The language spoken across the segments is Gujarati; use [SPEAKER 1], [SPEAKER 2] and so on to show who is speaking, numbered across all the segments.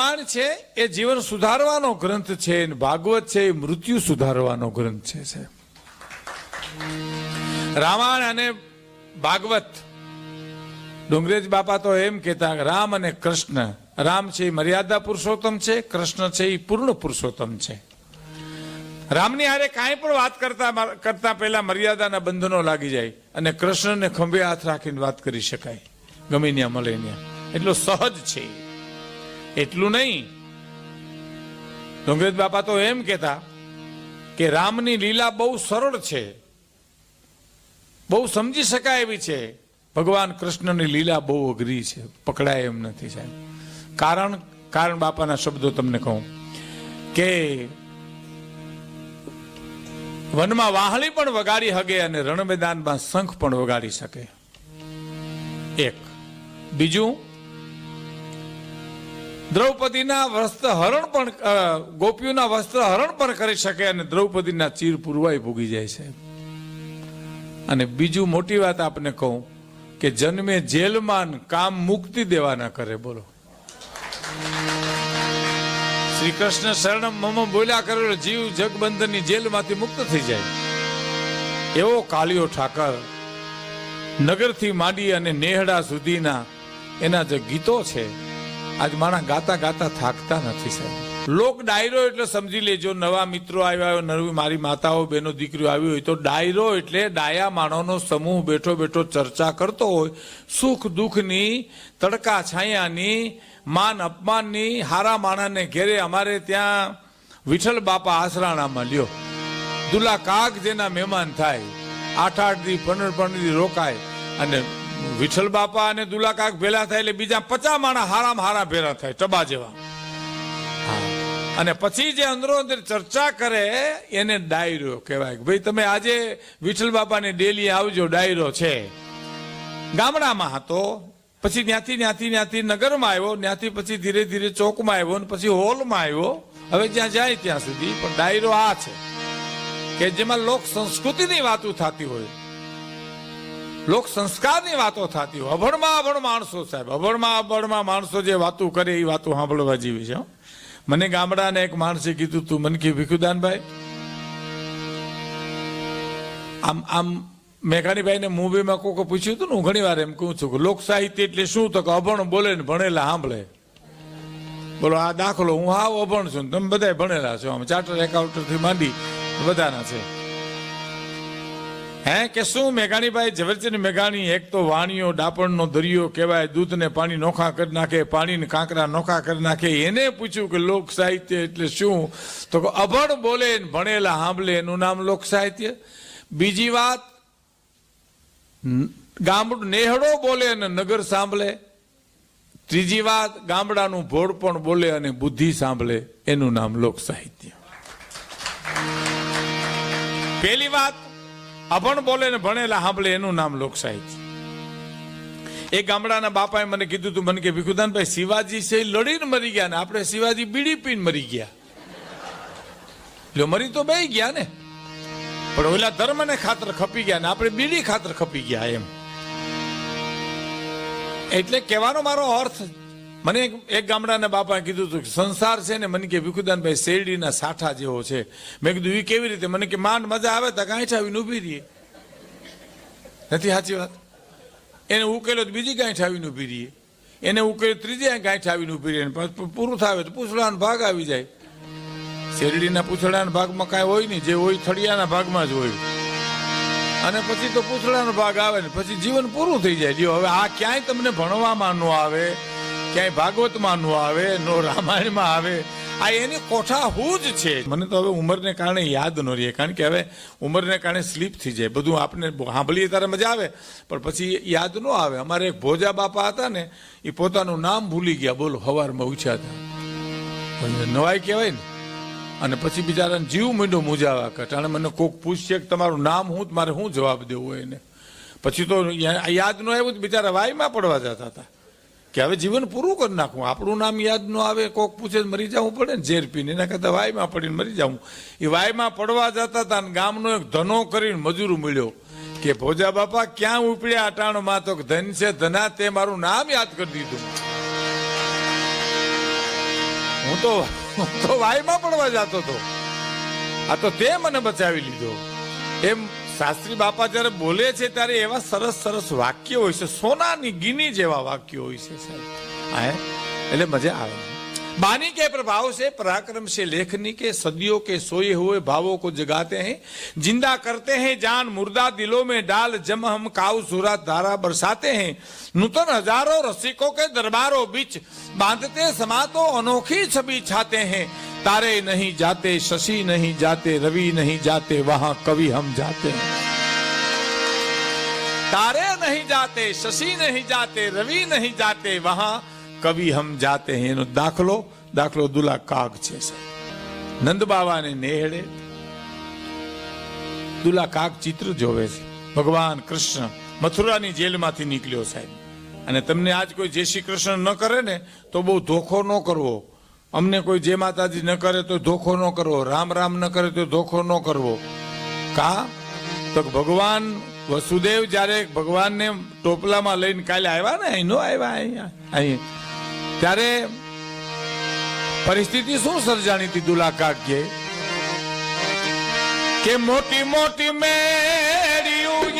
[SPEAKER 1] રામાયણ છે એ જીવન સુધારવાનો ગ્રંથ છે ભાગવત છે, એ મૃત્યુ સુધારવાનો ગ્રંથ છે રામાયણ અને ભાગવત. ડુંગરેજ બાપા તો એમ કહેતા, રામ અને કૃષ્ણ, રામ છે એ મર્યાદા પુરુષોત્તમ છે, કૃષ્ણ છે એ પૂર્ણ પુરુષોત્તમ છે. રામની હારે કાંઈ પણ વાત કરતા કરતા પહેલા મર્યાદાના બંધનો લાગી જાય અને કૃષ્ણને ખંભે હાથ રાખીને વાત કરી શકાય. ગમે ત્યાં મળે ત્યાં. એટલો સહજ છે. એટલું નહીં. ડુંગરેજ બાપા તો એમ કહેતા કે રામની લીલા બહુ સરળ છે. બહુ સમજી શકાય એવી છે. ભગવાન કૃષ્ણની લીલા બહુ અઘરી છે. પકડાય એમ નથી સાહેબ. કારણ કારણ બાપાના શબ્દો તમને કહું. કે વનમાં વાહળી પણ વગાડી હગે અને રણ મેદાનમાં શંખ પણ વગાડી શકે. એક. બીજું દ્રૌપદીના વસ્ત્ર હરણ પણ ગોપીઓના વસ્ત્ર હરણ પણ કરી શકે અને દ્રૌપદીના ચીર પૂરવાય ભૂગી જાય છે. અને બીજું મોટી વાત આપને કહું કે જન્મે જેલમાં કામ મુક્તિ દેવાના કરે, બોલો. શ્રી કૃષ્ણ શરણમ મમ બોલ્યા કરેલો જીવ જગબંધનની જેલમાંથી મુક્ત થઈ જાય. એવો કાલિયો ઠાકર નગરથી માંડી અને નેહડા સુધીના એના જે ગીતો છે આજ માણા ગાતા ગાતા થાકતા નથી સાહેબ. લોક ડાયરો એટલે સમજી લેજો, નવા મિત્રો આવ્યા હોય, નવી મારી માતાઓ, બેનો દીકરીઓ આવી હોય તો ડાયરો એટલે ડાયા માણોનો સમૂહ બેઠો બેઠો ચર્ચા કરતો હોય, સુખ દુઃખની, તડકા છાયાની, માન અપમાનની, હારા માણાને ઘેરે અમારે ત્યાં વિઠ્ઠલ બાપા આસરાણામાં લ્યો. દુલા કાગ જેના મહેમાન થાય, આઠ આઠ દી, પંદર પંદર દી રોકાય અને વિઠ્ઠલ બાપા અને દુલાકાક ભેલા થાય એટલે બીજા પચા માણા હારામ હારા ભેરા થાય, ટબા જેવા. અને પછી જે અંદરો અંદર ચર્ચા કરે, એને ડાયરો કહેવાય ભાઈ તમે આજે વિઠ્ઠલ બાપાની ડેલી આવજો, ડાયરો છે. ગામડામાં હતો, પછી ત્યાંથી ત્યાંથી ત્યાંથી નગરમાં આવ્યો, ત્યાંથી પછી ધીરે ધીરે ચોકમાં આવ્યો ને પછી હોલમાં આવ્યો. હવે જ્યાં જાય ત્યાં સુધી, પણ ડાયરો આ છે કે જેમાં લોક સંસ્કૃતિની વાતો થતી હોય. લોક સંસ્કારની વાતો થતી હોય. અભણમાં અભણ માણસો સાહેબ, અભણમાં અભણમાં માણસો જે વાતો કરે એ વાતો સાંભળવા જેવી છે મને ગામડાને એક માણસે કીધું, તું મને કે ભીખુદાનભાઈ? આમ આમ મેઘાણીભાઈ ને મુંબઈમાં કોકો પૂછ્યું હતું ને, હું ઘણી વાર એમ કહું છું કે લોક સાહિત્ય એટલે શું? તો કે અભણ બોલે ને ભણેલા સાંભળે. બોલો, આ દાખલો, હું હાવ અભણ છું તમે બધા ભણેલા છો આમ. ચાર્ટર એકાઉન્ટરથી માંડી બધાના છે. હે કે શું મેઘાણીભાઈ, ઝવેરચંદ મેઘાણી, એક તો વાણીઓ, ડાપણનો દરિયો કહેવાય, દૂધને પાણી નોખા કરી નાખે, પાણીને કાંકરા નોખા કરી નાખે. એને પૂછ્યું કે લોક સાહિત્ય એટલે શું? તો અભણ બોલે ભણેલા સાંભળે એનું નામ લોક સાહિત્ય. બીજી વાત ગામડું નેહડો બોલે અને નગર સાંભળે. ત્રીજી વાત, ગામડાનું ભોળ પણ બોલે અને બુદ્ધિ સાંભળે, એનું નામ લોક સાહિત્ય. પહેલી વાત અભણ બોલે ને ભણેલા સાંભળે એનું નામ લોક સાહિત્ય એ ગામડાના બાપાએ મને કીધું તું, મને કે ભીખુદાનભાઈ, શિવાજી છે લડીને મરી ગયા ને. આપણે શિવાજી બીડી પીને મરી ગયા. લ્યો, મરી તો બે ગયા ને. પણ ઓલા ધર્મને ખાતર ખપી ગયા ને. આપણે બીડી ખાતર ખપી ગયા એમ. એટલે કહેવાનો મારો અર્થ મને એક- ગામડાના બાપાએ કીધું હતું કે સંસાર છે ને, મને કે ભીખુદાનભાઈ શેરડીના સાઠા જેવો છે. મેં કીધું એ કેવી રીતે? મને કે, માંડ મજા આવે તો, ગાંઠ આવીને ઊભી રહીએ. નથી સાચી વાત? એને ઉકેલો તો બીજી ગાંઠ આવીને ઊભી રહીએ. એને ઉકેલો ત્રીજી ગાંઠ આવીને ઊભી રહીએ. પૂરું થાય તો પૂછડાનો ભાગ આવી જાય. શેરડીના પૂછડાના ભાગમાં કાંઈ હોય નહીં, જે હોય થળિયાના ભાગમાં જ હોય. અને પછી તો પૂછડાનો ભાગ આવે ને, પછી જીવન પૂરું થઈ જાય. જો હવે આ ક્યાંય તમને ભણવામાં ન આવે. ક્યાંય ભાગવતમાં નો આવે, નો રામાયણમાં આવે. આ એની કોઠા હું જ છે. મને તો હવે ઉંમરને કારણે યાદ ન રહીએ કારણ કે હવે ઉંમરને કારણે સ્લીપ થઈ જાય. બધું આપણે સાંભળીએ ત્યારે મજા આવે, પણ પછી યાદ ન આવે. અમારે એક ભોજા બાપા હતા ને, એ પોતાનું નામ ભૂલી ગયા. બોલો, હવારમાં ઉછ્યા હતા. નવાઈ કહેવાય ને. અને પછી બિચારાને જીવ મીંડો મૂજાવા કટાણે મને કોક પૂછશે કે તમારું નામ હું મારે શું જવાબ દેવો એને? પછી તો યાદ ન આવ્યું બિચારા વાયમાં પડવા જતા હતા. કે હવે જીવન પૂરું કરી નાખવું આપણું નામ યાદ ન આવે, કોક પૂછે મરી જવું પડે ને? ઝેર પીને. એના કરતાં વાયમાં પડીને મરી જવું એ વાયમાં પડવા જતા હતા અને ગામનો એક ધનો કરીને મજૂર મળ્યો કે, ભોજા બાપા, ક્યાં ઉપડ્યા અટાણમાં? તો ધન છે, ધના તે મારું નામ યાદ કરી દીધું. હું તો તો વાયમાં પડવા જતો હતો. આ તો તે મને બચાવી લીધો. એમ શાસ્ત્રી બાપા જ્યારે બોલે છે ત્યારે એવા સરસ સરસ વાક્ય હોય છે, સોનાની ગીની જેવા વાક્યો હોય છે સાહેબ. એટલે મજા આવે. बानी के प्रभाव से, पराक्रम से, लेखनी के, सदियों के सोए हुए भावों को जगाते हैं। ज़िंदा करते हैं जान, मुर्दा दिलों में डाल, जम हम काउ सूरत धारा बरसाते हैं। नूतन हज़ारों रसिकों के दरबारों बीच बांधते समातो अनोखी छवि छाते हैं। तारे नहीं जाते, शशि नहीं जाते, रवि नहीं जाते, वहाँ कवि हम जाते हैं। तारे नहीं जाते, शशि नहीं जाते, रवि नहीं जाते, वहाँ કવિ હમ જાતે એનો દાખલો. દાખલો દુલા કાગ છે નંદ બાવાને નેહડે દુલા કાગ ચિત્ર જોવે છે. ભગવાન કૃષ્ણ મથુરાની જેલમાંથી નીકળ્યો, સાહેબ. અને તમને આજ કોઈ જય શ્રી કૃષ્ણ ન કરે ને, તો બહુ ધોખો ન કરવો. અમને કોઈ જય માતાજી ન કરે તો ધોખો ન કરવો. રામ રામ ન કરે તો ધોખો ન કરવો. કા? તો ભગવાન વસુદેવ જ્યારે ભગવાનને ટોપલામાં લઈને કાલે આવ્યા ને, અહીં નો આવ્યા અહીંયા. અહીં. ત્યારે પરિસ્થિતિ શું સર્જાણી હતી દુલા કાક્યે કે મોટી મોટી મેળ્યું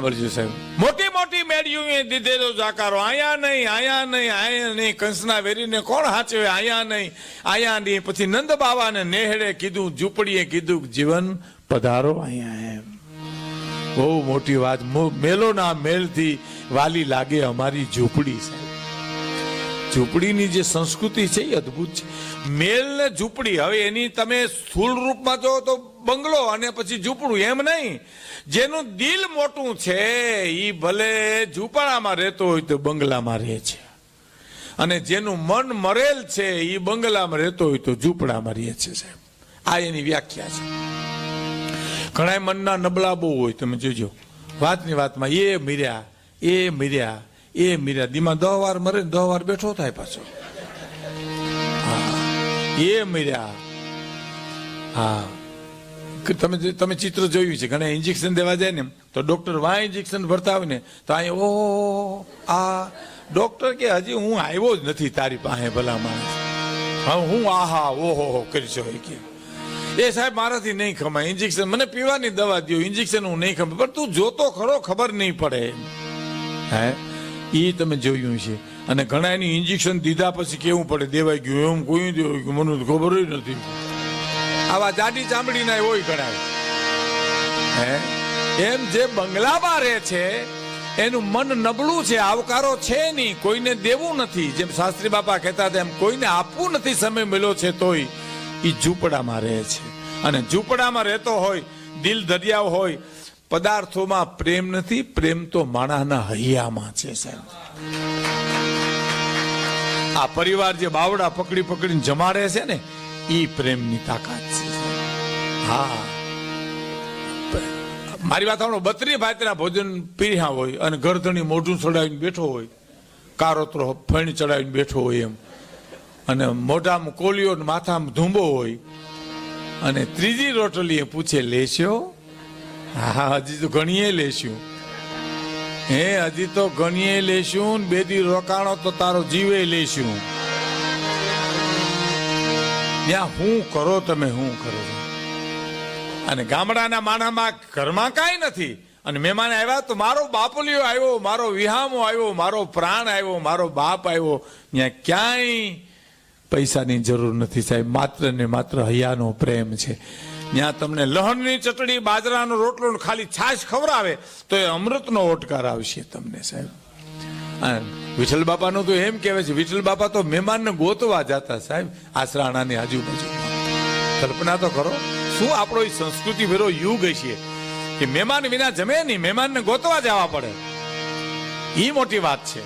[SPEAKER 1] સાંભળજો સાહેબ. મોટી મોટી મેળ્યું દીધેલો જાકારો. આયા નહીં આયા નહીં આયા નહીં. કંસના વેરીને કોણ હાચવે? આયા નહીં. આયા નહીં. પછી નંદ બાવાને નેહડે કીધું, ઝૂંપડીએ કીધું, જીવન પધારો અહીંયા એમ. બહુ મોટી વાત. મો- મેલોના મેલથી વાલી લાગે અમારી ઝૂંપડી સાહેબ. ઝૂંપડીની જે સંસ્કૃતિ છે એ અદ્ભુત છે. મેલ ને ઝૂંપડી, હવે એની તમે સ્થૂળ રૂપમાં જો તો બંગલો અને પછી ઝૂંપડું, એમ નહીં. જેનું દિલ મોટું છે એ ભલે ઝૂંપડામાં રહેતો હોય તો બંગલામાં રહે છે. અને જેનું મન મરેલ છે એ બંગલામાં રહેતો હોય તો ઝૂંપડામાં રહે છે, સાહેબ. આ એની વ્યાખ્યા છે. ઘણા મનના નબળા બહુ હોય, તમે જોજો. વાતની વાતમાં એ મીર્યા એ મીર્યા એ મીર્યા દહ વાર મરે દહ વાર બેઠો થાય પાછો. એ મર્યા હા. તમે તમે ચિત્ર જોયું છે, ઘણા ઇન્જેક્શન દેવા જાય ને તો ડોક્ટર વાય ઇન્જેક્શન ભરતા આવે ને, તો અહીં ઓ આ ડોક્ટર કે હજી હું આવ્યો જ નથી તારી પાસે ભલા માણસ. હા, હું આહા, ઓહો, હો કરીશો એ કે. એ સાહેબ મારાથી નહીં ખમાય. ઇન્જેક્શન મને પીવાની દવા દો ઇન્જેક્શન હું નહીં ખબર પણ તું જોતો ખરો, ખબર નહીં પડે હે? એ તમે જોયું છે અને ઘણા એની ઇન્જેક્શન દીધા પછી કેવું પડે? દેવાઈ ગયું. એમ કોઈ દેવાઈ ગયું. મને ખબર નથી. આવા જાડી ચામડીના હોય ઘણા હે? એમ જે બંગલામાં રહે છે, એનું મન નબળું છે, આવકારો છે નહીં. કોઈને દેવું નથી. જેમ શાસ્ત્રી બાપા કહેતા હતા, એમ કોઈને આપવું નથી સમય મળ્યો છે તોય એ ઝૂંપડામાં રહે છે. અને ઝૂંપડામાં રહેતો હોય, દિલ દરિયાવ હોય પદાર્થોમાં પ્રેમ નથી, પ્રેમ તો માણસના હૈયામાં છે સાહેબ. આ પરિવાર જે બાવડા પકડી પકડીને જમાડે છે ને એ પ્રેમની તાકાત છે હા. મારી વાત આપણો બત્રી ભાતના ભોજન પીર્યા હોય અને ગરધણી મોઢું ચડાવીને બેઠો હોય, કારોતરો ફણી ચડાવીને બેઠો હોય એમ. અને મોઢામાં કોલિયો માથામાં ધૂંબો હોય. અને ત્રીજી રોટલીએ પૂછે લેશો હા, હજી તો ઘણીએ લેશું. હે, હજી તો ઘણીએ લેશું બે દી રોકાણો તો તારો જીવે લેશું. ત્યાં હું કરો તમે, હું કરો અને ગામડાના માણામાં ઘરમાં કાંઈ નથી. અને મહેમાન આવ્યા તો મારો બાપલિયો આવ્યો, મારો વિહામો આવ્યો, મારો પ્રાણ આવ્યો, મારો બાપ આવ્યો. ત્યાં ક્યાંય પૈસાની જરૂર નથી સાહેબ. માત્ર ને માત્ર હૈયાનો પ્રેમ છે. ત્યાં તમને લહણની ચટણી, બાજરાનો રોટલો ખાલી છાશ ખવડાવે તો એ અમૃતનો ઓટકાર આવશે તમને, સાહેબ. વિઠ્ઠલ બાપાનું તો એમ કહેવાય છે, વિઠ્ઠલ બાપા તો મહેમાનને ગોતવા જતા, સાહેબ, આસરાણાની આજુબાજુ કલ્પના તો કરો, શું આપણો એ સંસ્કૃતિ ભેરો યુગ છે કે મહેમાન વિના જમે નહીં, મહેમાનને ગોતવા જવા પડે? એ મોટી વાત છે.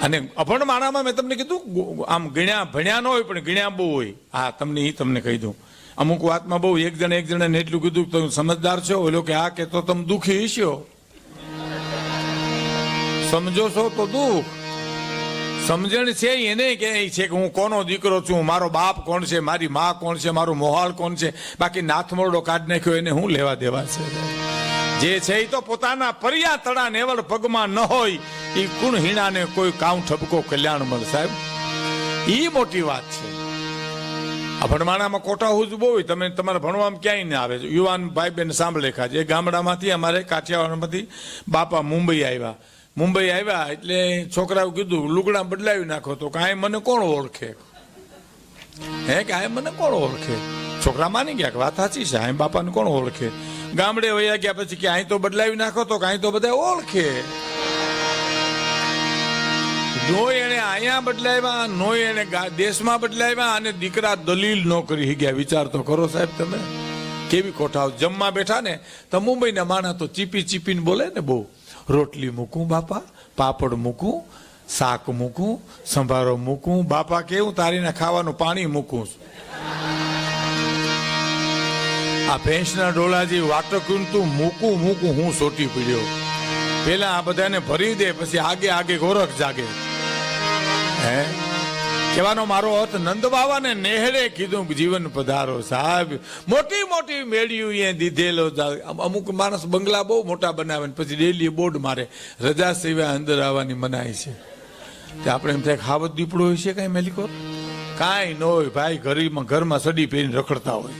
[SPEAKER 1] અને અભણ માણામાં મેં તમને કીધું આમ ગણ્યા ભણ્યા ન હોય, પણ ગણ્યા બહુ હોય. હા, તમને એ તમને કહી દઉં. અમુક વાતમાં બહુ એક જણ એક જણાને એટલું કીધું તમે સમજદાર છો. ઓલો કે આ કે તો તમે દુઃખી હશો. સમજો છો તો દુઃખ. સમજણ છે એને કે છે કે હું કોનો દીકરો છું? મારો બાપ કોણ છે? મારી મા કોણ છે? મારું મોહાળ કોણ છે? બાકી નાથમોરડો કાઢ નાખ્યો એને હું લેવા દેવા છે? જે છે એ તો પોતાના પર્યા તળા નેવળ પગમાં ન હોય એ કુણ હીણાને કોઈ કાઉ ઠપકો કલ્યાણ મળ સાહેબ. એ મોટી વાત છે. આ ભણવાનામાં કોટા હુજ બહુ તમે તમારા ભણવામાં ક્યાંય ના આવે. યુવાન ભાઈ બેન સાંભળે છે ગામડામાંથી અમારે કાઠિયાવાડમાંથી બાપા મુંબઈ આવ્યા. મુંબઈ આવ્યા એટલે છોકરાઓ કીધું, લુગડા બદલાવી નાખો તો કાંઈ મને કોણ ઓળખે? હે, કાંઈ મને કોણ ઓળખે? છોકરા માની ગયા કે વાત સાચી છે, આ બાપાને કોણ ઓળખે? ગામડે વયા ગયા પછી કે અહીં તો બદલાવી નાખો તો કાંઈ તો બધા ઓળખે. નો એને અહીંયા બદલાવ્યા, નોય એને દેશમાં બદલાવ્યા અને દીકરા દલીલ નો કરી ગયા. વિચાર તો કરો સાહેબ તમે. કેવી કોઠાઓ જમવા બેઠા ને તો મુંબઈના માણા તો ચીપી ચીપીને બોલે ને બહુ. રોટલી મૂકું બાપા, પાપડ મૂકું, શાક મૂકું, સંભારો મૂકું. બાપા કેવું? તારીને ખાવાનું પાણી મૂકું. આ ભેંસના ડોલાજી વાટકું તું મૂકું મૂકું, હું સોટી પીડ્યો. પેલા આ બધાને ભરી દે, પછી આગે આગે ગોરખ જાગે. હે? કહેવાનો મારો અર્થ નંદ બાવાને નેહડે કીધું, જીવન પધારો સાહેબ. મોટી મોટી મેળ્યું એ દીધેલો અમુક માણસ બંગલા બહુ મોટા બનાવે ને પછી ડેલી બોર્ડ મારે, રજા સિવાય અંદર આવવાની મનાય છે. તે આપણે એમ થાય ખાવત દીપડો હોય છે કઈ મેલિકો કાંઈ ન હોય ભાઈ ઘરમાં ઘરમાં સડી પહેરીને રખડતા હોય.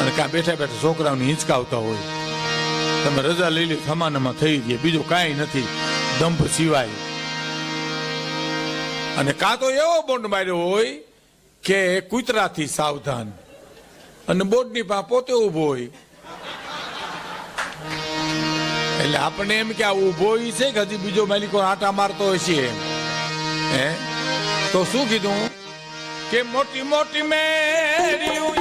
[SPEAKER 1] અને કાં બેઠા બેઠા છોકરાઓને હિંચકાવતા હોય. તમે રજા લઈ લે, સમાનમાં થઈ ગઈ. બીજું કાંઈ નથી. દંભ સિવાય. અને કાં તો એવો બોન્ડ માર્યો હોય કે કૂતરાથી સાવધાન. અને બોર્ડની પા પોતે ઊભો હોય. એટલે આપણે એમ કે આ ઊભો છે કે હજી બીજો માલિકો આટા મારતો હોય છે હે? તો શું કીધું? કે મોટી મોટી મેળ્યું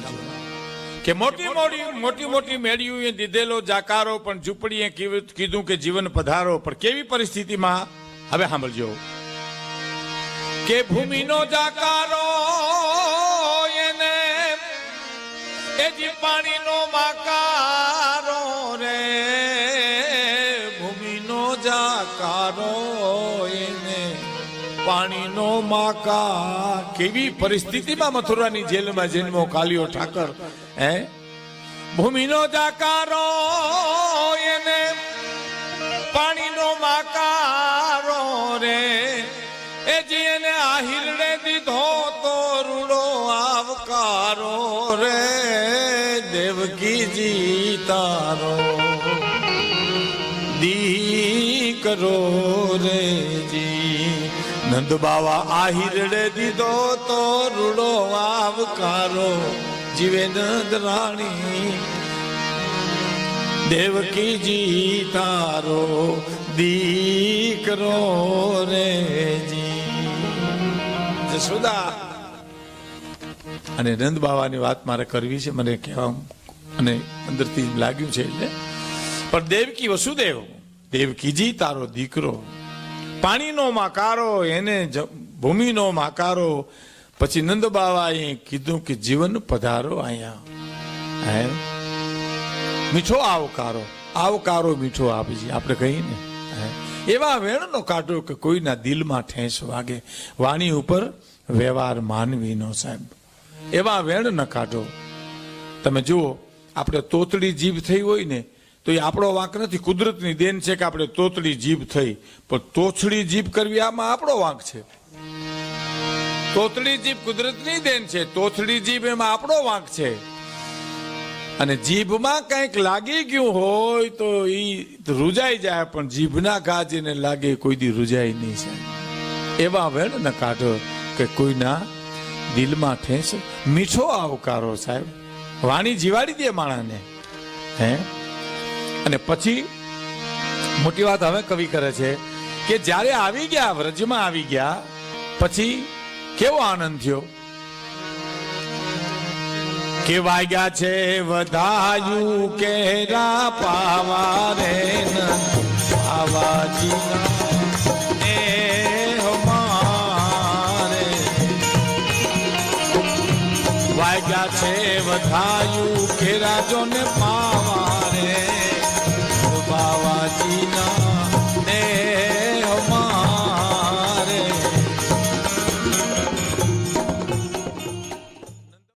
[SPEAKER 1] સાંભળજો. કે મોટી મોટી મોટી મોટી મેળીઓએ દીધેલો જાકારો પણ ઝૂંપડીએ કીધું કે જીવન પધારો, પણ કેવી પરિસ્થિતિમાં? હવે સાંભળજો. કે ભૂમિનો જાકારો એને એ જી પાણીનો માકારો રે. ભૂમિનો જાકારો પાણીનો માકા. કેવી પરિસ્થિતિમાં મથુરાની જેલમાં જન્મો કાલિયો ઠાકર, હે? ભૂમિનો જાકારો એને પાણીનો માકારો રે. એ જેને આહિરડે દીધો તો રૂડો આવકારો રે. દેવકીજી તારો દીકરો રે જી. નંદ બાવા આહિરડે દીધો તો રૂડો આવકારો. જીવે નંદ રાણી. દેવકીજી તારો દીકરો રે જી. જસુદા. અને નંદ બાવાની વાત મારે કરવી છે, મને કહેવા અને અંદરથી લાગ્યું છે એટલે. પણ દેવકી વસુદેવ દેવકીજી તારો દીકરો. પાણીનો માકારો, એને ભૂમિનો માકારો. પછી નંદ બાવાએ કીધું કે જીવન પધારો અહીંયા. હે? મીઠો આવકારો. આવકારો મીઠો આપજી આપણે કહીએ ને. એવા વેણનો કાઢો કે કોઈના દિલમાં ઠેંસ વાગે. વાણી ઉપર વ્યવહાર માનવીનો સાહેબ. એવા વેણ ન કાઢો. તમે જુઓ, આપણે તોતડી જીભ થઈ હોય ને તો એ આપણો વાંક નથી, કુદરતની દેન છે કે આપણે તોતડી જીભ થઈ. પણ તોછડી જીભ કરવી આમાં આપણો વાંક છે. તોતડી જીભ કુદરતની દેન છે, તોથડી જીભ એમાં આપણો વાંક છે. અને જીભમાં કંઈક લાગી ગયું હોય તો એ રૂજાઈ જાય, પણ જીભના ઘા જેને લાગે કોઈ દી રૂજાય નહીં છે એવા વેણ ન કાઢો કે કોઈના દિલમાં ઠેસ. મીઠો આવકારો સાહેબ. વાણી જીવાડી દે માણાને. હે? અને પછી મોટી વાત હવે કવિ કરે છે કે જ્યારે આવી ગયા, વ્રજમાં આવી ગયા, પછી કેવો આનંદ થયો? કે વાગ્યા છે, વધાયું કેરા પાવા રે આવાજી. વાગ્યા છે, વધાયું કેરા રાજો ને પાવા રે know